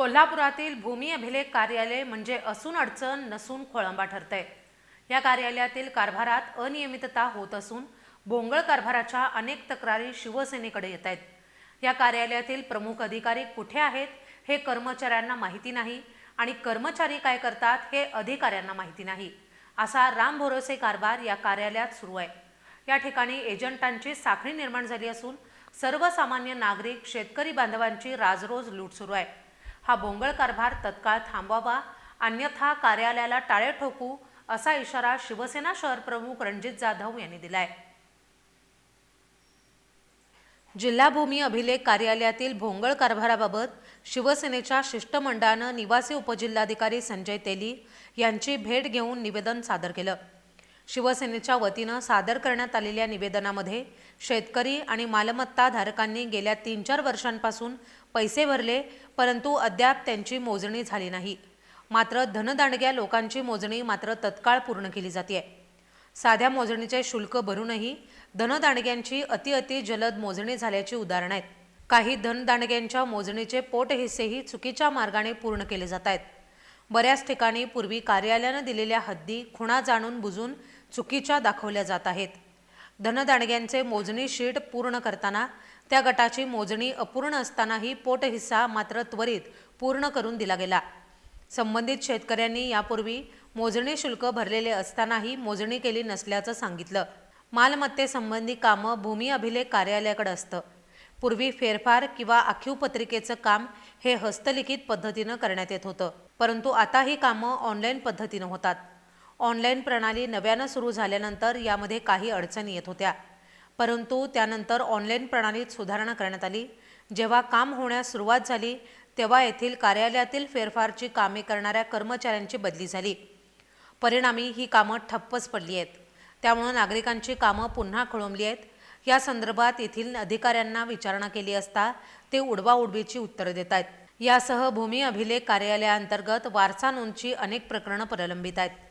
कोल्हापुरातील भूमी अभिलेख कार्यालय म्हणजे असून अडचण नसून खोळंबा ठरतंय. या कार्यालयातील कारभारात अनियमितता होत असून भोंगळ कारभाराच्या अनेक तक्रारी शिवसेनेकडे येत आहेत या कार्यालयातील प्रमुख अधिकारी कुठे आहेत हे कर्मचाऱ्यांना माहिती नाही आणि कर्मचारी काय करतात हे अधिकाऱ्यांना माहिती नाही. असा राम भरोसे कारभार या कार्यालयात सुरू आहे. या ठिकाणी एजंटांची साखळी निर्माण झाली असून सर्वसामान्य नागरिक शेतकरी बांधवांची राजरोज लूट सुरू आहे. हा भोंगळ कारभार तत्काळ थांबवावा अन्यथा कार्यालयाला टाळे ठोकू असा इशारा शिवसेना शहर प्रमुख रणजित जाधव यांनी दिलाय. जिल्हा भूमी अभिलेख कार्यालयातील भोंगळ कारभाराबाबत शिवसेनेच्या शिष्टमंडळानं निवासी उपजिल्हाधिकारी संजय तेली यांची भेट घेऊन निवेदन सादर केलं. शिवसेनेच्या वतीनं सादर करण्यात आलेल्या निवेदनामध्ये शेतकरी आणि मालमत्ता धारकांनी गेल्या तीन चार वर्षांपासून पैसे भरले परंतु अद्याप त्यांची मोजणी झाली नाही. मात्र धनदांडग्या लोकांची मोजणी मात्र तत्काळ पूर्ण केली जाते साध्या मोजणीचे शुल्क भरूनही धनदांडग्यांची अतिअति जलद मोजणी झाल्याची उदाहरणं आहेत. काही धनदांडग्यांच्या मोजणीचे पोटहिस्सेही चुकीच्या मार्गाने पूर्ण केले जात आहेत. बऱ्याच ठिकाणी पूर्वी कार्यालयानं दिलेल्या हद्दी खुणा जाणून बुजून चुकीच्या दाखवल्या जात आहेत. धनदाणग्यांचे मोजणी शीट पूर्ण करताना त्या गटाची मोजणी अपूर्ण असतानाही पोटहिस्सा मात्र त्वरित पूर्ण करून दिला गेला. संबंधित शेतकऱ्यांनी यापूर्वी मोजणी शुल्क भरलेले असतानाही मोजणी केली नसल्याचं सांगितलं. मालमत्तेसंबंधी कामं भूमी अभिलेख कार्यालयाकडे असतं. पूर्वी फेरफार किंवा आखीव पत्रिकेचं काम हे हस्तलिखित पद्धतीनं करण्यात येत होतं. परंतु आता ही कामं ऑनलाईन पद्धतीनं होतात. ऑनलाईन प्रणाली नव्यानं सुरू झाल्यानंतर यामध्ये काही अडचणी येत होत्या. परंतु त्यानंतर ऑनलाईन प्रणालीत सुधारणा करण्यात आली. जेव्हा काम होण्यास सुरुवात झाली तेव्हा येथील कार्यालयातील फेरफारची कामे करणाऱ्या कर्मचाऱ्यांची बदली झाली. परिणामी ही कामं ठप्पच पडली आहेत. त्यामुळं नागरिकांची कामं पुन्हा खोळंबली आहेत. या संदर्भात येथील अधिकाऱ्यांना विचारणा केली असता ते उडवाउडवीची उत्तरं देत आहेत. यासह भूमी अभिलेख कार्यालयाअंतर्गत वारसा नोंदची अनेक प्रकरणं प्रलंबित आहेत.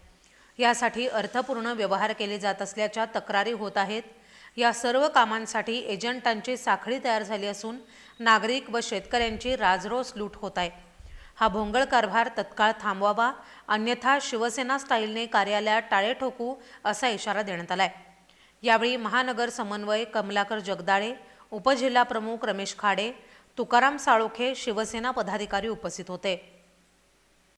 यासाठी अर्थपूर्ण व्यवहार केले जात असल्याच्या तक्रारी होत आहेत. या सर्व कामांसाठी एजंटांची साखळी तयार झाली असून नागरिक व शेतकऱ्यांची राजरोस लूट होत आहे. हा भोंगळ कारभार तत्काळ थांबवावा अन्यथा शिवसेना स्टाईलने कार्यालयात टाळे ठोकू असा इशारा देण्यात आला आहे यावेळी महानगर समन्वय कमलाकर जगदाळे उपजिल्हा प्रमुख रमेश खाडे तुकाराम साळोखे शिवसेना पदाधिकारी उपस्थित होते.